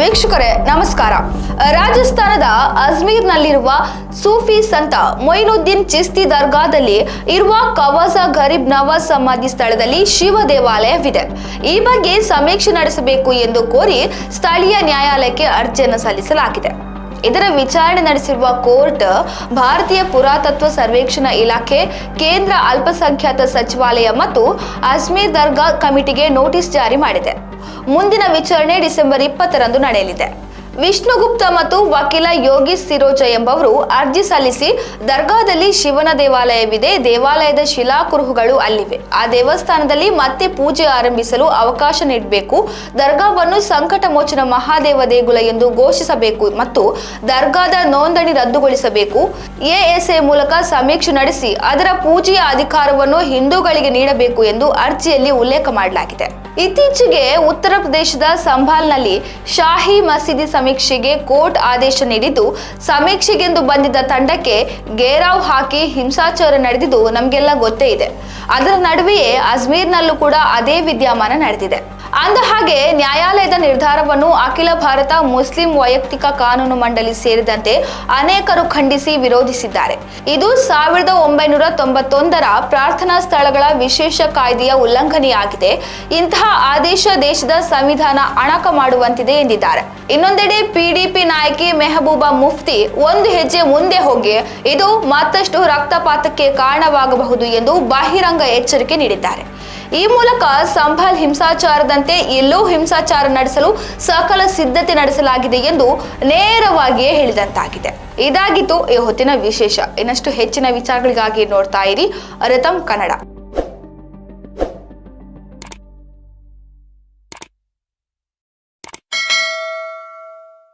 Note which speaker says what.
Speaker 1: ವೀಕ್ಷಕರೇ, ನಮಸ್ಕಾರ. ರಾಜಸ್ಥಾನದ ಅಜ್ಮೀರ್ನಲ್ಲಿರುವ ಸೂಫಿ ಸಂತ ಮೊಯ್ನುದ್ದೀನ್ ಚಿಸ್ತಿ ದರ್ಗಾದಲ್ಲಿ ಇರುವ ಕವಾಸ ಗರೀಬ್ ನವಾಜ್ ಸಮಾಧಿ ಸ್ಥಳದಲ್ಲಿ ಶಿವ ದೇವಾಲಯವಿದೆ. ಈ ಬಗ್ಗೆ ಸಮೀಕ್ಷೆ ನಡೆಸಬೇಕು ಎಂದು ಕೋರಿ ಸ್ಥಳೀಯ ನ್ಯಾಯಾಲಯಕ್ಕೆ ಅರ್ಜಿಯನ್ನು ಸಲ್ಲಿಸಲಾಗಿದೆ. ಇದರ ವಿಚಾರಣೆ ನಡೆಸಿರುವ ಕೋರ್ಟ್, ಭಾರತೀಯ ಪುರಾತತ್ವ ಸರ್ವೇಕ್ಷಣಾ ಇಲಾಖೆ, ಕೇಂದ್ರ ಅಲ್ಪಸಂಖ್ಯಾತ ಸಚಿವಾಲಯ ಮತ್ತು ಅಜ್ಮೀರ್ ದರ್ಗಾ ಕಮಿಟಿಗೆ ನೋಟಿಸ್ ಜಾರಿ ಮಾಡಿದೆ. ಮುಂದಿನ ವಿಚಾರಣೆ ಡಿಸೆಂಬರ್ ಇಪ್ಪತ್ತರಂದು ನಡೆಯಲಿದೆ. ವಿಷ್ಣುಗುಪ್ತ ಮತ್ತು ವಕೀಲ ಯೋಗಿ ಸಿರೋಜ ಎಂಬವರು ಅರ್ಜಿ ಸಲ್ಲಿಸಿ ದರ್ಗಾದಲ್ಲಿ ಶಿವನ ದೇವಾಲಯವಿದೆ, ದೇವಾಲಯದ ಶಿಲಾಕುರುಹುಗಳು ಅಲ್ಲಿವೆ. ಆ ದೇವಸ್ಥಾನದಲ್ಲಿ ಮತ್ತೆ ಪೂಜೆ ಆರಂಭಿಸಲು ಅವಕಾಶ ನೀಡಬೇಕು. ದರ್ಗಾವನ್ನು ಸಂಕಟ ಮೋಚನ ಮಹಾದೇವ ದೇಗುಲ ಎಂದು ಘೋಷಿಸಬೇಕು ಮತ್ತು ದರ್ಗಾದ ನೋಂದಣಿ ರದ್ದುಗೊಳಿಸಬೇಕು. ಎಎಸ್ಎ ಮೂಲಕ ಸಮೀಕ್ಷೆ ನಡೆಸಿ ಅದರ ಪೂಜೆಯ ಅಧಿಕಾರವನ್ನು ಹಿಂದೂಗಳಿಗೆ ನೀಡಬೇಕು ಎಂದು ಅರ್ಜಿಯಲ್ಲಿ ಉಲ್ಲೇಖ ಮಾಡಲಾಗಿದೆ. ಇತ್ತೀಚೆಗೆ ಉತ್ತರ ಪ್ರದೇಶದ ಸಂಭಾಲ್ನಲ್ಲಿ ಶಾಹಿ ಮಸೀದಿ ಸಮೀಕ್ಷೆಗೆ ಕೋರ್ಟ್ ಆದೇಶ ನೀಡಿದ್ದು, ಸಮೀಕ್ಷೆಗೆಂದು ಬಂದಿದ್ದ ತಂಡಕ್ಕೆ ಗೇರಾವ್ ಹಾಕಿ ಹಿಂಸಾಚಾರ ನಡೆದಿದ್ದು ನಮಗೆಲ್ಲ ಗೊತ್ತೇ ಇದೆ. ಅದರ ನಡುವೆಯೇ ಅಜ್ಮೀರ್ನಲ್ಲೂ ಕೂಡ ಅದೇ ವಿದ್ಯಮಾನ ನಡೆದಿದೆ. ಅಂದ ಹಾಗೆ ನ್ಯಾಯಾಲಯದ ನಿರ್ಧಾರವನ್ನು ಅಖಿಲ ಭಾರತ ಮುಸ್ಲಿಂ ವೈಯಕ್ತಿಕ ಕಾನೂನು ಮಂಡಳಿ ಸೇರಿದಂತೆ ಅನೇಕರು ಖಂಡಿಸಿ ವಿರೋಧಿಸಿದ್ದಾರೆ. ಇದು ಸಾವಿರದ ಒಂಬೈನೂರ ತೊಂಬತ್ತೊಂದರ ಪ್ರಾರ್ಥನಾ ಸ್ಥಳಗಳ ವಿಶೇಷ ಕಾಯ್ದೆಯ ಉಲ್ಲಂಘನೆಯಾಗಿದೆ. ಇಂತಹ ಆದೇಶ ದೇಶದ ಸಂವಿಧಾನ ಅಣಕ ಮಾಡುವಂತಿದೆ ಎಂದಿದ್ದಾರೆ. ಇನ್ನೊಂದೆಡೆ ಪಿಡಿಪಿ ನಾಯಕಿ ಮೆಹಬೂಬಾ ಮುಫ್ತಿ ಒಂದು ಹೆಜ್ಜೆ ಮುಂದೆ ಹೋಗಿ ಇದು ಮತ್ತಷ್ಟು ರಕ್ತಪಾತಕ್ಕೆ ಕಾರಣವಾಗಬಹುದು ಎಂದು ಬಹಿರಂಗ ಎಚ್ಚರಿಕೆ ನೀಡಿದ್ದಾರೆ. ಈ ಮೂಲಕ ಸಂಭಲ್ ಹಿಂಸಾಚಾರದಂತೆ ಎಲ್ಲೋ ಹಿಂಸಾಚಾರ ನಡೆಸಲು ಸಕಲ ಸಿದ್ಧತೆ ನಡೆಸಲಾಗಿದೆ ಎಂದು ನೇರವಾಗಿಯೇ ಹೇಳಿದಂತಾಗಿದೆ. ಇದಾಗಿತ್ತು ಈ ಹೊತ್ತಿನ ವಿಶೇಷ. ಇನ್ನಷ್ಟು ಹೆಚ್ಚಿನ ವಿಚಾರಗಳಿಗಾಗಿ ನೋಡ್ತಾ ಇರಿ ರತಂ ಕನ್ನಡ.